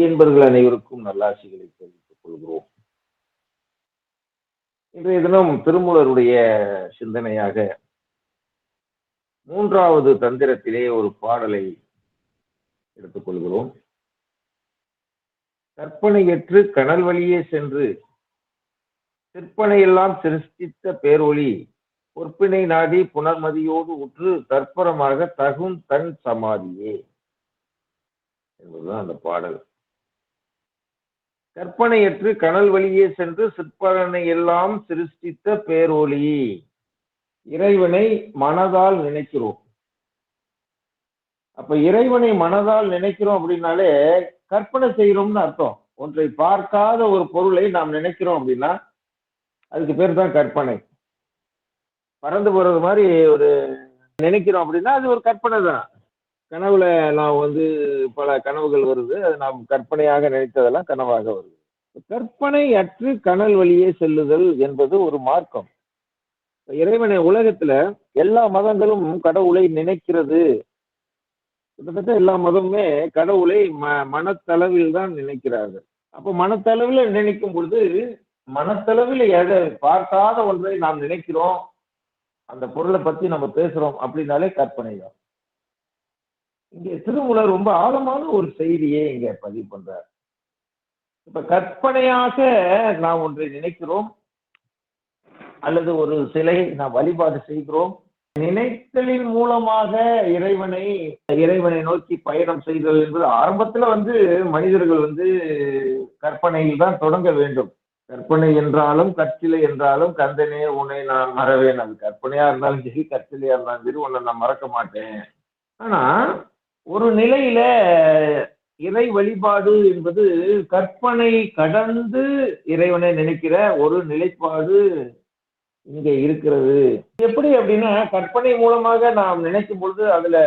மெய்யன்பர்கள் அனைவருக்கும் நல்லாசிகளை தெரிவித்துக் கொள்கிறோம். இன்றைய தினம் திருமூலருடைய சிந்தனையாக மூன்றாவது தந்திரத்திலே ஒரு பாடலை எடுத்துக்கொள்கிறோம் கற்பனையற்று கனல் வழியே சென்று சிற்பனையெல்லாம் சிருஷ்டித்த பேரொளி பொற்பினை நாடி புனர்மதியோடு உற்று தற்பரமாக தகும் தன் சமாதியே. என்பதுதான் அந்த பாடல். கற்பனையற்று கனல் வழியே சென்று சிற்பனை எல்லாம் சிருஷ்டித்த பேரொளி. இறைவனை மனதால் நினைக்கிறோம். அப்ப இறைவனை மனதால் நினைக்கிறோம் அப்படின்னாலே கற்பனை செய்கிறோம்னு அர்த்தம். ஒன்றை பார்க்காத ஒரு பொருளை நாம் நினைக்கிறோம் அப்படின்னா அதுக்கு பேர் தான் கற்பனை. பறந்து போறது மாதிரி ஒரு நினைக்கிறோம் அப்படின்னா அது ஒரு கற்பனை தான். கனவுல நான் வந்து பல கனவுகள் வருது. அது நாம் கற்பனையாக நினைத்ததெல்லாம் கனவாக வருது. கற்பனை அற்று கனல் வழியே செல்லுதல் என்பது ஒரு மார்க்கம். இறைவனை உலகத்துல எல்லா மதங்களும் கடவுளை நினைக்கிறது. கிட்டத்தட்ட எல்லா மதமுமே கடவுளை ம மனத்தளவில் தான் நினைக்கிறார்கள். அப்போ மனத்தளவில் நினைக்கும் பொழுது மனத்தளவில் எதை பார்க்காத ஒன்றை நாம் நினைக்கிறோம். அந்த பொருளை பத்தி நம்ம பேசுறோம் அப்படின்னாலே கற்பனை தான் இங்கே திருமூலர் ரொம்ப ஆழமான ஒரு செய்தியை இங்க பதிவு பண்றார். இப்ப கற்பனையாக நாம் ஒன்றை நினைக்கிறோம். அல்லது ஒரு சிலையை நாம் வழிபாடு செய்கிறோம். நினைத்தலின் மூலமாக இறைவனை இறைவனை நோக்கி பயணம் செய்தல் என்பது ஆரம்பத்துல வந்து மனிதர்கள் வந்து கற்பனையில் தான் தொடங்க வேண்டும். கற்பனை என்றாலும் கற்சிலை என்றாலும் கந்தனே உன்னை நான் மறவேன். அது கற்பனையா இருந்தாலும் சரி கற்சிலையா இருந்தாலும் சரி உன்னை நான் மறக்க மாட்டேன். ஆனா ஒரு நிலையில இறை வழிபாடு என்பது கற்பனை கடந்து இறைவனை நினைக்கிற ஒரு நிலைப்பாடு இங்க இருக்கிறது. எப்படி அப்படின்னா கற்பனை மூலமாக நாம் நினைக்கும் பொழுது அதுல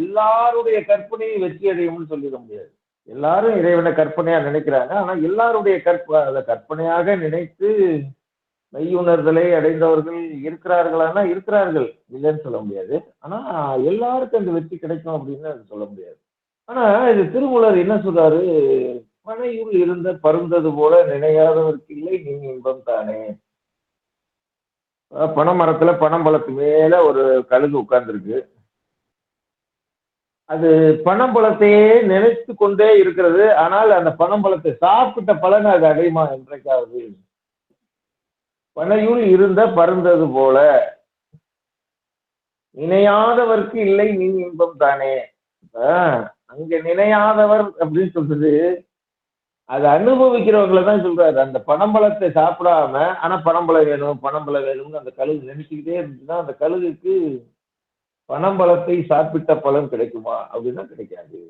எல்லாருடைய கற்பனையும் வெற்றி அடையும்னு சொல்லிட முடியாது. எல்லாரும் இறைவனை கற்பனையா நினைக்கிறாங்க. ஆனா எல்லாருடைய கற்ப அதை கற்பனையாக நினைத்து மெய்யுணர்தலை அடைந்தவர்கள் இருக்கிறார்களானா இருக்கிறார்கள் இல்லைன்னு சொல்ல முடியாது. ஆனா எல்லாருக்கும் அந்த வெற்றி கிடைக்கும் அப்படின்னு அது சொல்ல முடியாது. ஆனா இது திருமூலர் என்ன சொல்றாரு? மனையுள் இருந்த பருந்தது போல நினையாதவருக்கு இல்லை நீ இன்பம் தானே. பனைமரத்துல பனம்பழத்து மேல ஒரு கழுகு உட்கார்ந்துருக்கு. அது பனம்பழத்தையே நினைத்து கொண்டே இருக்கிறது ஆனால் அந்த பனம்பழத்தை சாப்பிட்ட பலன் அது அடையுமா என்றைக்காவது. பனையுள் இருந்த பருந்தது போல. நினையாதவர்க்கு இல்லை நீ இன்பம் தானே? அங்க நினையாதவர் அப்படின்னு சொல்றது அதை அனுபவிக்கிறவங்களை தான் சொல்றாரு. அந்த பனம்பழத்தை சாப்பிடாம ஆனா பனம்பழம் வேணும் பனம்பழம் வேணும்னு அந்த கழுகு நினைச்சுக்கிட்டே இருந்துச்சுன்னா அந்த கழுகுக்கு பனம்பழத்தை சாப்பிட்ட பழம் கிடைக்குமா? அப்படின்னா கிடைக்காது.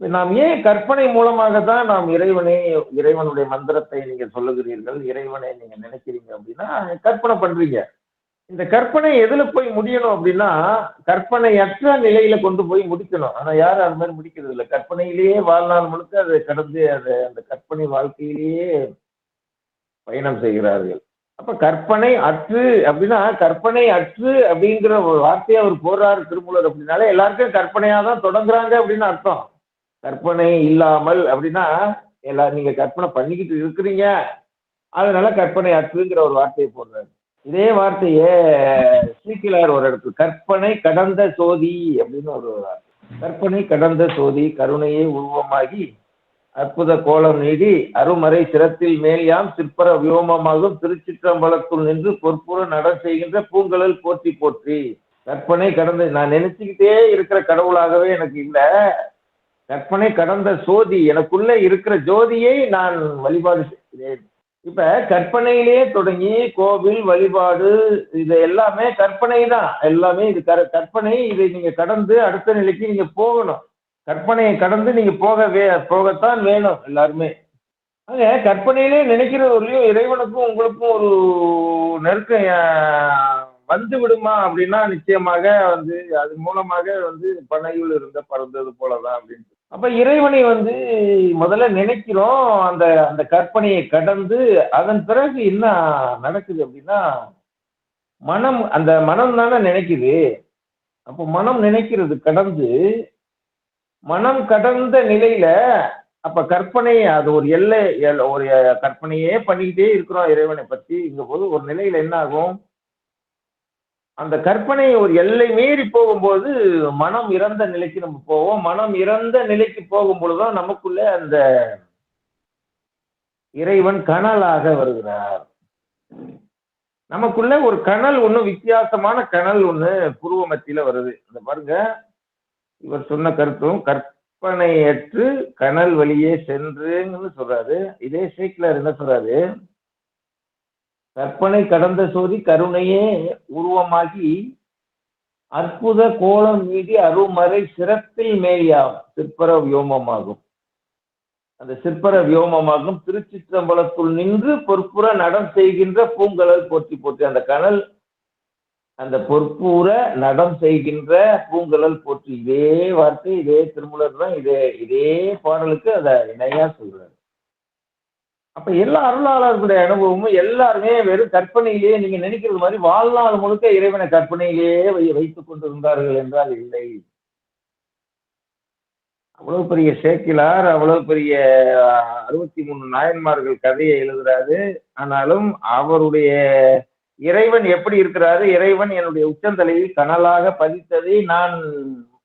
நாம் ஏன் கற்பனை மூலமாக தான் நாம் இறைவனே இறைவனுடைய மந்திரத்தை நீங்க சொல்லுகிறீர்கள் இறைவனை நீங்க நினைக்கிறீங்க அப்படின்னா கற்பனை பண்றீங்க. இந்த கற்பனை எதுல போய் முடியணும் அப்படின்னா கற்பனையற்ற நிலையில கொண்டு போய் முடிக்கணும். ஆனா யாரும் அது மாதிரி முடிக்கிறது இல்லை. கற்பனையிலேயே வாழ்நாள் முழுக்க அதை கடந்து அதை அந்த கற்பனை வாழ்க்கையிலேயே பயணம் செய்கிறார்கள். அப்ப கற்பனை அற்று அப்படின்னா கற்பனை அற்று அப்படிங்கிற ஒரு வார்த்தையை அவர் போடுறாரு திருமூலர் அப்படின்னாலே எல்லாருக்கும் கற்பனையா தான் தொடங்குறாங்க அப்படின்னு அர்த்தம். கற்பனை இல்லாமல் அப்படின்னா எல்லா நீங்க கற்பனை பண்ணிக்கிட்டு இருக்கிறீங்க. அதனால கற்பனை அற்றுங்கிற ஒரு வார்த்தையை போடுறாரு. இதே வார்த்தையே சீக்கிலார் ஒரு இடத்துல கற்பனை கடந்த சோதி அப்படின்னு ஒரு கற்பனை கடந்த சோதி கருணையே உருவமாகி அற்புத கோலம் நீடி அருமறை சிரத்தில் மேலியாம் சிற்பர வியோமமாகும் திருச்சிற்றம்பலத்துள் நின்று பொற்புற நட செய்கின்ற பூங்கலல் போற்றி போற்றி. கற்பனை கடந்த நான் நினைச்சுக்கிட்டே இருக்கிற கடவுளாகவே எனக்கு இல்லை. கற்பனை கடந்த சோதி எனக்குள்ள இருக்கிற ஜோதியை நான் வழிபாடு செய்கிறேன். இப்ப கற்பனையிலேயே தொடங்கி கோவில் வழிபாடு இது எல்லாமே கற்பனை தான். எல்லாமே இது கற்பனை இதை நீங்க கடந்து அடுத்த நிலைக்கு நீங்க போகணும். கற்பனையை கடந்து நீங்க போக வே போகத்தான் வேணும் எல்லாருமே. ஆக கற்பனையிலே நினைக்கிறவர்களையும் இறைவனுக்கும் உங்களுக்கும் ஒரு நெருக்கம் வந்து விடுமா அப்படின்னா நிச்சயமாக வந்து அது மூலமாக வந்து பனையுள் இருந்த பறந்தது போலதான் அப்படின்னு அப்ப இறைவனை வந்து முதல்ல நினைக்கிறோம். அந்த அந்த கற்பனையை கடந்து அதன் பிறகு என்ன நடக்குது அப்படின்னா மனம் அந்த மனம் தானே நினைக்குது. அப்போ மனம் நினைக்கிறது கடந்து மனம் கடந்த நிலையில அப்ப கற்பனை அது ஒரு எல்லை ஒரு கற்பனையே பண்ணிக்கிட்டே இருக்கிறோம் இறைவனை பத்தி. இங்க போது ஒரு நிலையில என்ன ஆகும்? அந்த கற்பனை ஒரு எல்லை மீறி போகும்போது மனம் இறந்த நிலைக்கு நம்ம போவோம். மனம் இறந்த நிலைக்கு போகும் பொழுதுதான் நமக்குள்ள அந்த இறைவன் கனலாக வருகிறார். நமக்குள்ள ஒரு கனல் ஒண்ணு வித்தியாசமான கனல் ஒண்ணு புருவ மத்தியில வருது. இந்த பாருங்க. இவர் சொன்ன கருத்தும் கற்பனையற்று கனல் வழியே சென்றுன்னு சொல்றாரு. இதே சீக்கிலர் என்ன சொல்றாரு? கற்பனை கடந்த சோதி கருணையே உருவமாகி அற்புத கோலம் மீதி அருமறை சிறப்பில் மேலியாகும் சிற்பர வியோமமாகும். அந்த சிற்பர வியோமமாகும். திருச்சிற்றம்பலத்துள் நின்று பொற்புற நடம் செய்கின்ற பூங்கலல் போற்றி போற்றி அந்த கனல் அந்த பொற்புற நடம் செய்கின்ற பூங்கலல் போற்றி. இதே வார்த்தை இதே திருமலர் தான் இதே இதே பாடலுக்கு அதை இணையா சொல்றாரு. அப்ப எல்லா அருளாளர்களுடைய அனுபவமும் எல்லாருமே வெறும் கற்பனையிலேயே நீங்க நினைக்கிறது மாதிரி வாழ்நாள் முழுக்க இறைவனை கற்பனையிலேயே வை- வைத்துக் கொண்டிருந்தார்கள் என்றால் இல்லை. அவ்வளவு பெரிய சேக்கிலார் அவ்வளவு பெரிய அறுபத்தி மூணு நாயன்மார்கள் கதையை எழுதுறாரு. ஆனாலும் அவருடைய இறைவன் எப்படி இருக்கிறாரு? இறைவன் என்னுடைய உச்சந்தலையில் கனலாக பதித்ததை நான்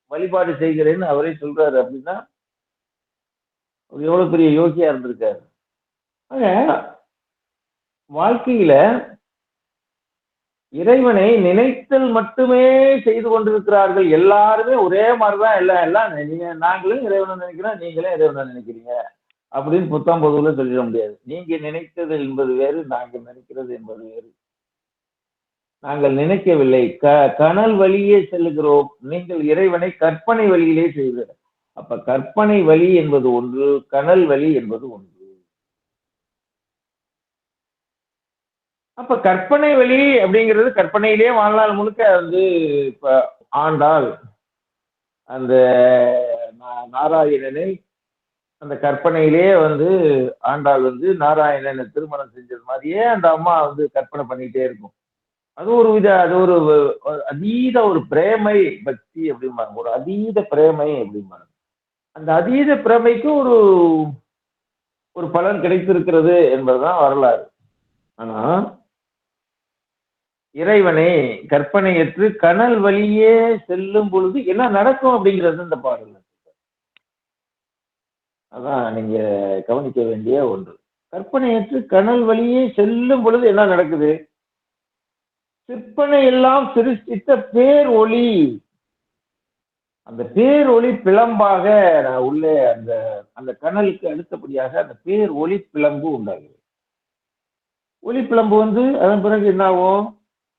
வழிபாடு செய்கிறேன்னு அவரே சொல்றாரு அப்படின்னா எவ்வளவு பெரிய யோகியா இருந்திருக்காரு. வாழ்க்கையில இறைவனை நினைத்தல் மட்டுமே செய்து கொண்டிருக்கிறார்கள் எல்லாருமே ஒரே மாதிரிதான் எல்லாம் எல்லாம் நீங்க நாங்களும் இறைவனை நினைக்கிறோம் நீங்களே இறைவனை நினைக்கிறீங்க. அப்படின்னு புத்தம் பொதுவில் சொல்லிட முடியாது. நீங்க நினைத்தது என்பது வேறு நாங்கள் நினைக்கிறது என்பது வேறு. நாங்கள் நினைக்கவில்லை. க கனல் வழியே செல்லுகிறோம். நீங்கள் இறைவனை கற்பனை வழியிலே செய்கிற அப்ப கற்பனை வழி என்பது ஒன்று கனல் வழி என்பது ஒன்று. அப்ப கற்பனை வழி அப்படிங்கிறது கற்பனையிலே வாழ்நாள் முழுக்க வந்து இப்ப ஆண்டாள் அந்த நா- நாராயணனை அந்த கற்பனையிலே வந்து ஆண்டாள் வந்து நாராயணனை திருமணம் செஞ்சது மாதிரியே அந்த அம்மா வந்து கற்பனை பண்ணிட்டே இருக்கும். அது ஒரு வித அது ஒரு அதீத ஒரு பிரேமை பக்தி அப்படிம்பாங்க. ஒரு அதீத பிரேமை அப்படிம்பாங்க. அந்த அதீத பிரேமைக்கு ஒரு ஒரு பலன் கிடைத்திருக்கிறது என்பதுதான் வரலாறு. ஆனா இறைவனை கற்பனையற்று கனல் வழியே செல்லும் பொழுது என்ன நடக்கும் அப்படிங்கிறது இந்த பாடல் அதான் நீங்க கவனிக்க வேண்டிய ஒன்று. கற்பனையற்று கனல் வழியே செல்லும் பொழுது என்ன நடக்குது? சிற்பனை எல்லாம் சிருஷ்டித்த பேர் ஒளி அந்த பேர் ஒளி பிளம்பாக நான் உள்ளே அந்த அந்த கனலுக்கு அடுத்தபடியாக அந்த பேர் ஒளி பிளம்பு உண்டாகுது ஒளி பிளம்பு வந்து அதன் பிறகு என்ன ஆகும்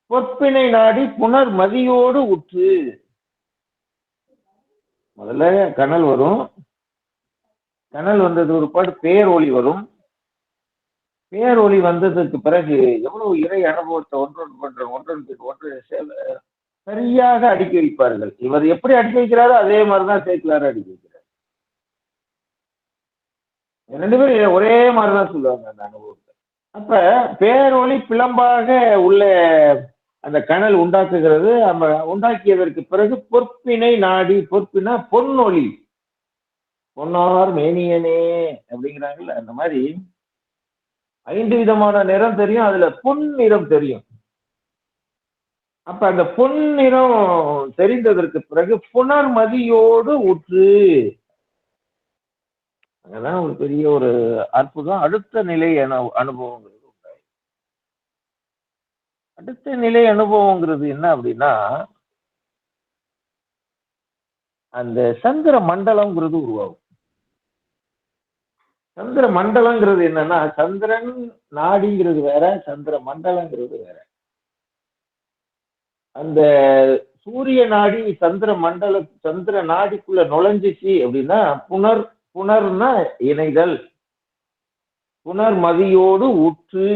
பொற்பினை நாடி புனர் மதியோடு உற்று. முதல்ல கனல் வரும். கனல் வந்தது ஒரு பாடு பேரொளி வரும். பேரொளி வந்ததுக்கு பிறகு எவ்வளவு இறை அனுபவத்தை ஒன்றொன்று பண்ற ஒன்றொன்று ஒன்று சரியாக அடுக்கி வைப்பார்கள். இவர் எப்படி அடுக்கி வைக்கிறாரோ அதே மாதிரிதான் சேர்க்கலாரு அடுக்கி வைக்கிறார். ரெண்டு பேரும் ஒரே மாதிரிதான் சொல்லுவாங்க அந்த அனுபவத்தை. அப்ப பேரொளி பிளம்பாக உள்ள அந்த கனல் உண்டாக்குகிறது. நம்ம உண்டாக்கியதற்கு பிறகு பொற்பினை நாடி பொற்பினா பொன்னொழி பொன்னார் மேனியனே அப்படிங்கிறாங்கல்ல அந்த மாதிரி ஐந்து விதமான நிறம் தெரியும் அதுல பொன் நிறம் தெரியும். அப்ப அந்த பொன் நிறம் தெரிந்ததற்கு பிறகு புனர்மதியோடு உற்று அங்கதான் ஒரு பெரிய ஒரு அற்புதம். அடுத்த நிலை அனு- அனுபவங்கிறது அடுத்த நிலை அனுபவங்கிறது என்ன அப்படின்னா அந்த சந்திர மண்டலம்ங்கிறது உருவாகும். சந்திர மண்டலங்கிறது என்னன்னா சந்திரன் நாடிங்கிறது வேற சந்திர மண்டலங்கிறது வேற. அந்த சூரிய நாடி சந்திர மண்டல சந்திர நாடிக்குள்ள நுழைஞ்சிச்சு அப்படின்னா புனர் புனர்னா இணைதல். புனர்மதியோடு உற்று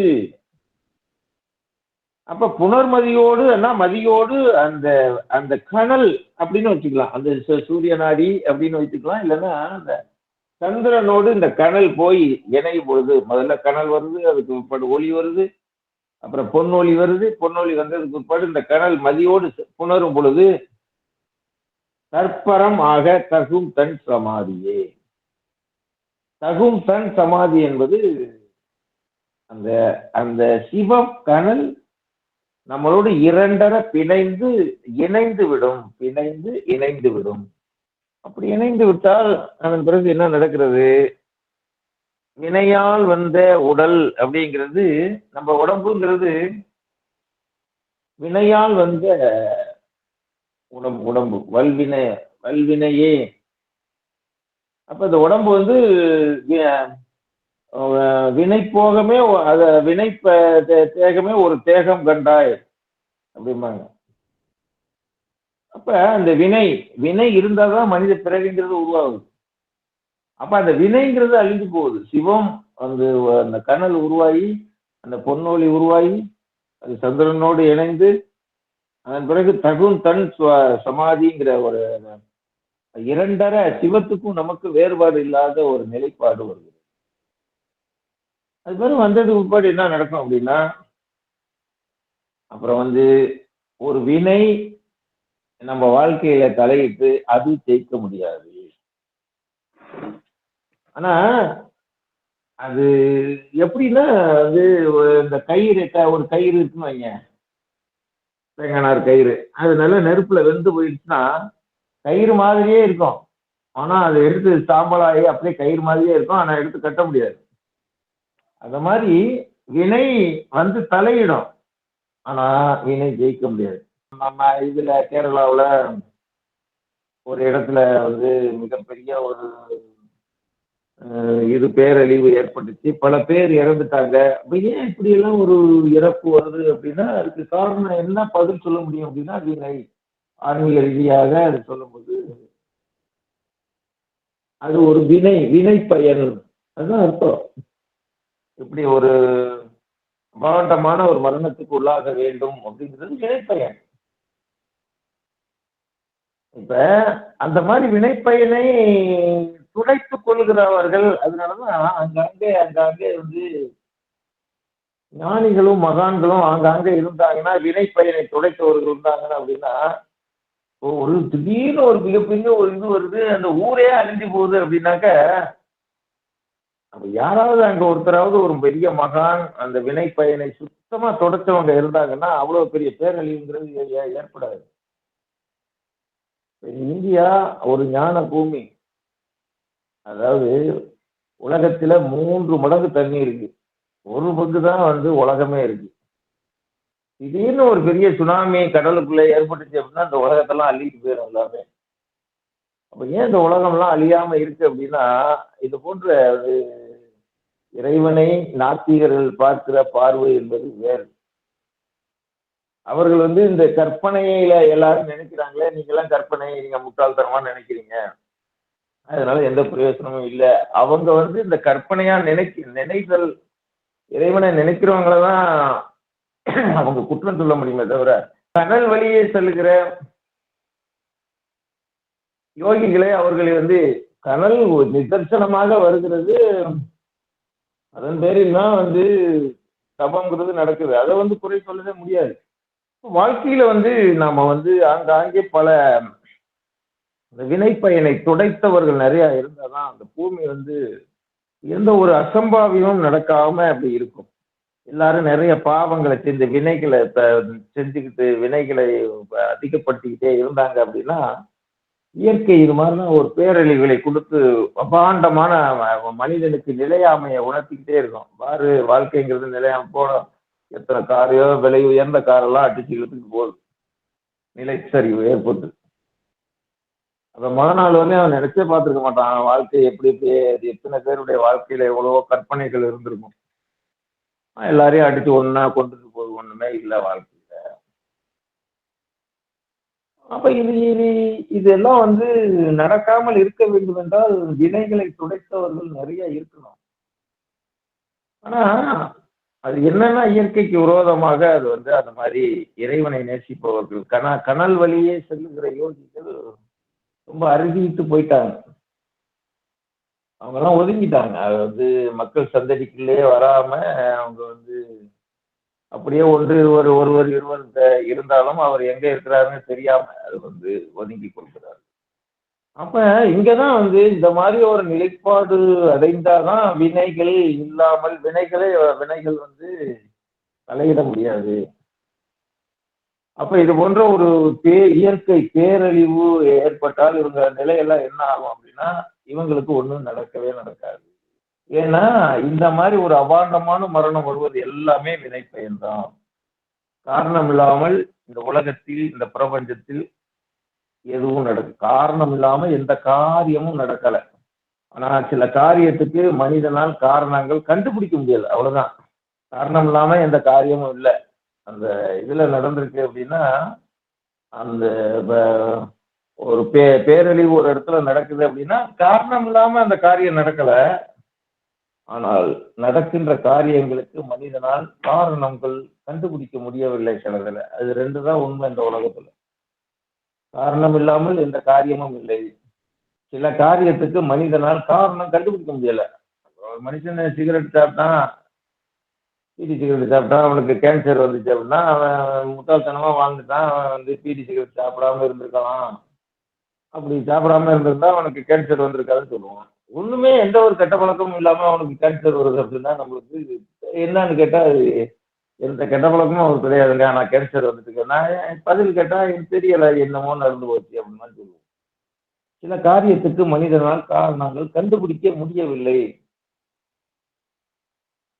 அப்ப புனர்மதியோடு என்ன மதியோடு அந்த அந்த கனல் அப்படின்னு வச்சுக்கலாம். அந்த சு- சூரிய நாடி அப்படின்னு வச்சுக்கலாம் இல்லைன்னா அந்த சந்திரனோடு இந்த கனல் போய் இணையும் பொழுது முதல்ல கனல் வருது அதுக்கு பிற்பாடு ஒளி வருது அப்புறம் பொன்னொளி வருது பொன்னொளி வந்ததுக்கு பிற்பாடு இந்த கனல் மதியோடு புணரும் பொழுது தற்பரம் ஆக தகும் தன் சமாதியே. தகும் தன் சமாதி என்பது அந்த அந்த சிவம் கனல் நம்மளோடு இரண்டர பிணைந்து இணைந்து விடும் பிணைந்து இணைந்து விடும் அப்படி இணைந்து விட்டால் அதன் பிறகு என்ன நடக்கிறது? வினையால் வந்த உடல் அப்படிங்கிறது நம்ம உடம்புங்கிறது வினையால் வந்த உடம்பு உடம்பு வல்வினை வல்வினையே. அப்ப இந்த உடம்பு வந்து வினை போகமே அதை அத வினை ப- தே- தேகமே ஒரு தேகம் கண்டாய் அப்படிம்பாங்க. அப்ப அந்த வினை வினை இருந்தாதான் மனித பிறவிங்கிறது உருவாகுது. அப்ப அந்த வினைங்கிறது அழிஞ்சு போகுது. சிவம் அந்த அந்த கனல் உருவாகி அந்த பொன்னொழி உருவாகி அது சந்திரனோடு இணைந்து அதன் பிறகு தகும் தன் சமாதிங்கிற ஒரு இரண்டரை சிவத்துக்கும் நமக்கு வேறுபாடு இல்லாத ஒரு நிலைப்பாடு வருது. அது பிறகு வந்ததுக்கு முன்னாடி என்ன நடக்கும் அப்படின்னா அப்புறம் வந்து ஒரு வினை நம்ம வாழ்க்கையில தலையிட்டு அது ஜெயிக்க முடியாது. ஆனா அது எப்படின்னா வந்து இந்த கயிறு ஒரு கயிறு இருக்குன்னு வைங்க. தேங்கானார் கயிறு. அது நல்லா நெருப்புல வெந்து போயிடுச்சுன்னா கயிறு மாதிரியே இருக்கும். ஆனா அதை எடுத்து சாம்பலாகி அப்படியே கயிறு மாதிரியே இருக்கும். ஆனா எடுத்து கட்ட முடியாது. அந்த மாதிரி வினை வந்து தலையிடும். ஆனா வினை ஜெயிக்க முடியாது. நம்ம இதுல கேரளாவுல ஒரு இடத்துல வந்து மிகப்பெரிய ஒரு அஹ், இது பேரழிவு ஏற்பட்டுச்சு. பல பேர் இறந்துட்டாங்க. அப்ப ஏன் இப்படி எல்லாம் ஒரு இறப்பு வருது அப்படின்னா அதுக்கு காரணம் என்ன? பதில் சொல்ல முடியும் அப்படின்னா வினை ஆன்மீக ரீதியாக அது சொல்லும்போது அது ஒரு வினை வினை பயன் அதுதான் அர்த்தம். இப்படி ஒரு மாவட்டமான ஒரு மரணத்துக்கு உள்ளாக வேண்டும் அப்படிங்கிறது வினைப்பயன். இப்ப அந்த மாதிரி வினைப்பயனை துடைத்துக் கொள்கிறவர்கள் அதனாலதான் அங்கங்கே அங்காங்கே வந்து ஞானிகளும் மகான்களும் ஆங்காங்கே இருந்தாங்கன்னா வினைப்பயனை துடைத்தவர்கள் இருந்தாங்கன்னா அப்படின்னா ஒரு திடீர்னு ஒரு மிகப்பெரிய ஒரு இது வருது அந்த ஊரே அழிஞ்சு போகுது அப்படின்னாக்க அப்ப யாராவது அங்க ஒருத்தராவது ஒரு பெரிய மகான் அந்த வினை பயனை சுத்தமா தொடச்சவங்க இருந்தாங்கன்னா அவ்வளவு பெரிய பேரழிவுங்கிறது ஏற்படாது. இந்தியா ஒரு ஞான பூமி. அதாவது உலகத்துல மூன்று மடங்கு தண்ணி இருக்கு. ஒரு பங்கு தான் வந்து உலகமே இருக்கு. திடீர்னு ஒரு பெரிய சுனாமி கடலுக்குள்ள ஏற்பட்டுச்சு அப்படின்னா இந்த உலகத்தெல்லாம் அள்ளிட்டு போயிடும் எல்லாமே. அப்ப ஏன் இந்த உலகம்லாம் அழியாம இருக்கு அப்படின்னா இது போன்ற இறைவனை நாத்திகர்கள் பார்க்கிற பார்வை என்பது வேறு. அவர்கள் வந்து இந்த கற்பனையில எல்லாரும் நினைக்கிறாங்களே நீங்க எல்லாம் கற்பனை நீங்க முட்டாள்தனமா நினைக்கிறீங்க. அதனால எந்த பிரயோஜனமும் இல்லை. அவங்க வந்து இந்த கற்பனையா நினைக்க நினைத்தல் இறைவனை நினைக்கிறவங்கள தான் அவங்க குற்றம் சொல்ல முடியுமே தவிர கனல் வழியே செல்கிற யோகிகளை அவர்களை வந்து கனல் நிதர்சனமாக வருகிறது. அதன் பேரில் தான் வந்து தபங்கிறது நடக்குது. அதை வந்து குறை சொல்லவே முடியாது. வாழ்க்கையில வந்து நாம வந்து ஆங்காங்கே பல வினை வினைப்பயனை துடைத்தவர்கள் நிறைய இருந்தாதான் அந்த பூமி வந்து எந்த ஒரு அசம்பாவியமும் நடக்காம அப்படி இருக்கும். எல்லாரும் நிறைய பாவங்களை செஞ்சு வினைகளை த- செஞ்சுக்கிட்டு வினைகளை அதிகப்படுத்திக்கிட்டே இருந்தாங்க அப்படின்னா இயற்கை இது மாதிரிலாம் ஒரு பேரழிவுகளை கொடுத்து அபாண்டமான மனிதனுக்கு நிலையாமையை உணர்த்திக்கிட்டே இருக்கும். பாரு வாழ்க்கைங்கிறது நிலையாம போன எத்தனை காரையோ விலை உயர்ந்த காரெல்லாம் அடிச்சு இழுத்துட்டு போகுது. நிலைச்சரிவு ஏற்பட்டு. அந்த மறுநாள் வந்து அவன் நினைச்சே பார்த்துருக்க மாட்டான். அவன் வாழ்க்கை எப்படி எப்படி அது எத்தனை பேருடைய வாழ்க்கையில எவ்வளவோ கற்பனைகள் இருந்திருக்கும். எல்லாரையும் அடிச்சு ஒன்னா கொண்டுட்டு போகுது. ஒண்ணுமே இல்லை வாழ்க்கை. அப்ப இது இது இதெல்லாம் வந்து நடக்காமல் இருக்க வேண்டும் என்றால் வினைகளை துடைத்தவர்கள் நிறைய இருக்கணும். ஆனா அது என்னன்னா இயற்கைக்கு விரோதமாக அது வந்து அந்த மாதிரி இறைவனை நேசிப்பவர்கள் கன கனல் வழியே செல்லுகிற யோகிகள் ரொம்ப அருகிட்டு போயிட்டாங்க. அவங்கெல்லாம் ஒதுங்கிட்டாங்க. அது வந்து மக்கள் சந்தடிக்குள்ளே வராம அவங்க வந்து அப்படியே ஒன்று ஒரு ஒருவர் இருவர் இருந்தாலும் அவர் எங்க இருக்கிறாருன்னு தெரியாம அது வந்து ஒதுங்கி கொள்கிறார். அப்ப இங்கதான் வந்து இந்த மாதிரி ஒரு நிலைப்பாடு அடைந்தாதான் வினைகள் இல்லாமல் வினைகளை வினைகள் வந்து தலையிட முடியாது. அப்ப இது போன்ற ஒரு பே இயற்கை பேரழிவு ஏற்பட்டால் இவங்க நிலையெல்லாம் என்ன ஆகும் அப்படின்னா இவங்களுக்கு ஒண்ணும் நடக்கவே நடக்காது. ஏன்னா இந்த மாதிரி ஒரு அபாண்டமான மரணம் வருவது எல்லாமே வினை பயன்தான் காரணம் இல்லாமல் இந்த உலகத்தில் இந்த பிரபஞ்சத்தில் எதுவும் நடக்கு காரணம் இல்லாம எந்த காரியமும் நடக்கல. ஆனா சில காரியத்துக்கு மனிதனால் காரணங்கள் கண்டுபிடிக்க முடியாது அவ்வளவுதான். காரணம் இல்லாம எந்த காரியமும் இல்லை. அந்த இதுல நடந்திருக்கு அப்படின்னா அந்த ஒரு பே பேரழிவு ஒரு இடத்துல நடக்குது அப்படின்னா காரணம் இல்லாம அந்த காரியம் நடக்கல. ஆனால் நடக்கின்ற காரியங்களுக்கு மனிதனால் காரணங்கள் கண்டுபிடிக்க முடியவில்லை சிலதுல அது ரெண்டு தான் உண்மை இந்த உலகத்துல. காரணம் இல்லாமல் எந்த காரியமும் இல்லை. சில காரியத்துக்கு மனிதனால் காரணம் கண்டுபிடிக்க முடியல. ஒரு மனுஷன் சிகரெட் சாப்பிட்டான் பீடி சிகரெட் சாப்பிட்டா அவனுக்கு கேன்சர் வந்துச்சு அப்படின்னா அவன் முட்டாள்தனமா வாழ்ந்துட்டான் அவன் வந்து பீடி சிகரெட் சாப்பிடாம இருந்திருக்கலாம். அப்படி சாப்பிடாம இருந்திருந்தா அவனுக்கு கேன்சர் வந்திருக்காதுன்னு சொல்லுவான் ஒண்ணுமே எந்த ஒரு கெட்ட பழக்கமும் இல்லாம அவனுக்கு கேன்சர் வருது அப்படின்னா நம்மளுக்கு என்னன்னு கேட்டா அது எந்த கெட்ட பழக்கமும் அவருக்கு கிடையாதுங்க நான் கேன்சர் வந்துட்டு நான் பதில் கேட்டா எனக்கு தெரியல என்னமோ நடந்து போச்சு அப்படின்னு சொல்லுவோம். சில காரியத்துக்கு மனிதனால் காரணங்கள் கண்டுபிடிக்க முடியவில்லை.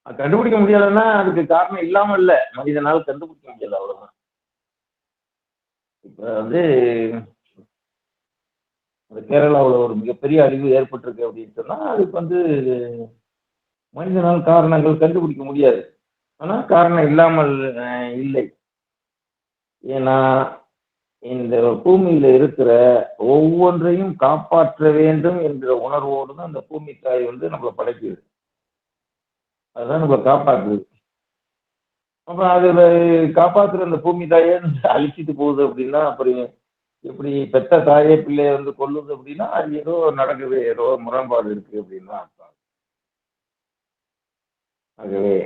கண்டுபிடிக்க முடியலைன்னா அதுக்கு காரணம் இல்லாம இல்ல. மனிதனால் கண்டுபிடிக்க முடியல அவ்வளவுதான். இப்ப வந்து அந்த கேரளாவில் ஒரு மிகப்பெரிய அழிவு ஏற்பட்டிருக்கு அப்படின்னு சொன்னால் அதுக்கு வந்து மனிதனால் காரணங்கள் கண்டுபிடிக்க முடியாது. ஆனால் காரணம் இல்லாமல் இல்லை. ஏன்னா இந்த பூமியில் இருக்கிற ஒவ்வொன்றையும் காப்பாற்ற வேண்டும் என்ற உணர்வோடு தான் அந்த பூமி தாய் வந்து நம்மளை படைக்குது. அதுதான் நம்மளை காப்பாற்றுது அப்புறம் அதில் காப்பாற்றுற அந்த பூமி தாயே அழிச்சிட்டு போகுது அப்படின்னா அப்புறம் இப்படி பெத்த தாயே பிள்ளைய வந்து கொல்லுது அப்படின்னா அது ஏதோ நடக்குது ஏதோ முரண்பாடு இருக்கு அப்படின்னு அர்த்தம். ஆகவே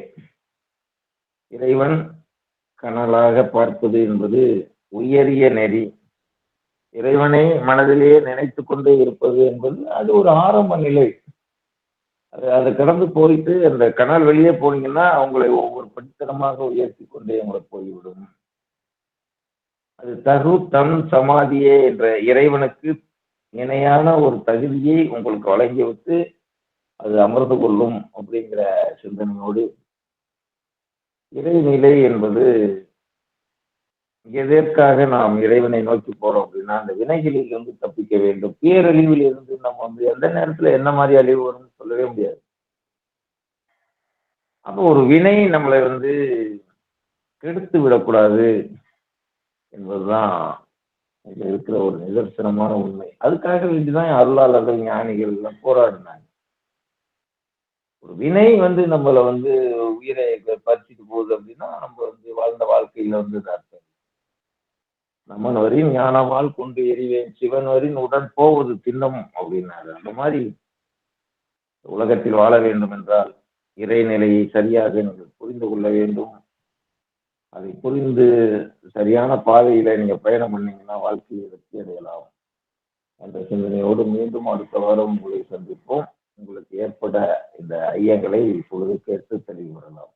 இறைவன் கனலாக பார்ப்பது என்பது உயரிய நெறி. இறைவனை மனதிலேயே நினைத்து கொண்டே இருப்பது என்பது அது ஒரு ஆரம்ப நிலை. அது அதை கடந்து போயிட்டு அந்த கனல் வெளியே போனீங்கன்னா அவங்களை ஒவ்வொரு படித்தனமாக உயர்த்தி கொண்டே அவங்களை போய்விடும். அது தகு தன் சமாதியே என்ற இறைவனுக்கு இணையான ஒரு தகுதியை உங்களுக்கு வழங்கி விட்டு அது அமர்ந்து கொள்ளும் அப்படிங்கிற சிந்தனையோடு இறைநிலை என்பது எதற்காக நாம் இறைவனை நோக்கி போறோம் அப்படின்னா அந்த வினைகளில் இருந்து தப்பிக்க வேண்டும். பேரழிவில் இருந்து நம்ம வந்து எந்த நேரத்துல என்ன மாதிரி அழிவு வரும்னு சொல்லவே முடியாது. அப்போ ஒரு வினை நம்மளை வந்து கெடுத்து விடக்கூடாது. என்பதுதான் இதுல இருக்கிற ஒரு நிதர்சனமான உண்மை. அதுக்காக வேண்டிதான் அருளாளர்கள் ஞானிகள் எல்லாம் போராடினாங்க. ஒரு வினை வந்து நம்மளை வந்து உயிரை பறிச்சுட்டு போகுது அப்படின்னா நம்ம வந்து வாழ்ந்த வாழ்க்கையில வந்து அர்த்தம் நம்மன் வரின் ஞானவால் கொண்டு எறிவேன் சிவன் வரின் உடன் போவது திண்ணம் அப்படின்னாரு. அந்த மாதிரி உலகத்தில் வாழ வேண்டும் என்றால் இறைநிலையை சரியாக நீங்கள் புரிந்து கொள்ள வேண்டும். அதை புரிந்து சரியான பாதையில நீங்க பயணம் பண்ணீங்கன்னா வாழ்க்கையை வெற்றி அடையலாம் என்ற சிந்தனையோடு மீண்டும் அடுத்த வாரம் உங்களை சந்திப்போம். உங்களுக்கு ஏற்பட இந்த ஐயங்களை இப்பொழுது கேட்டு தெளிவு வரலாம்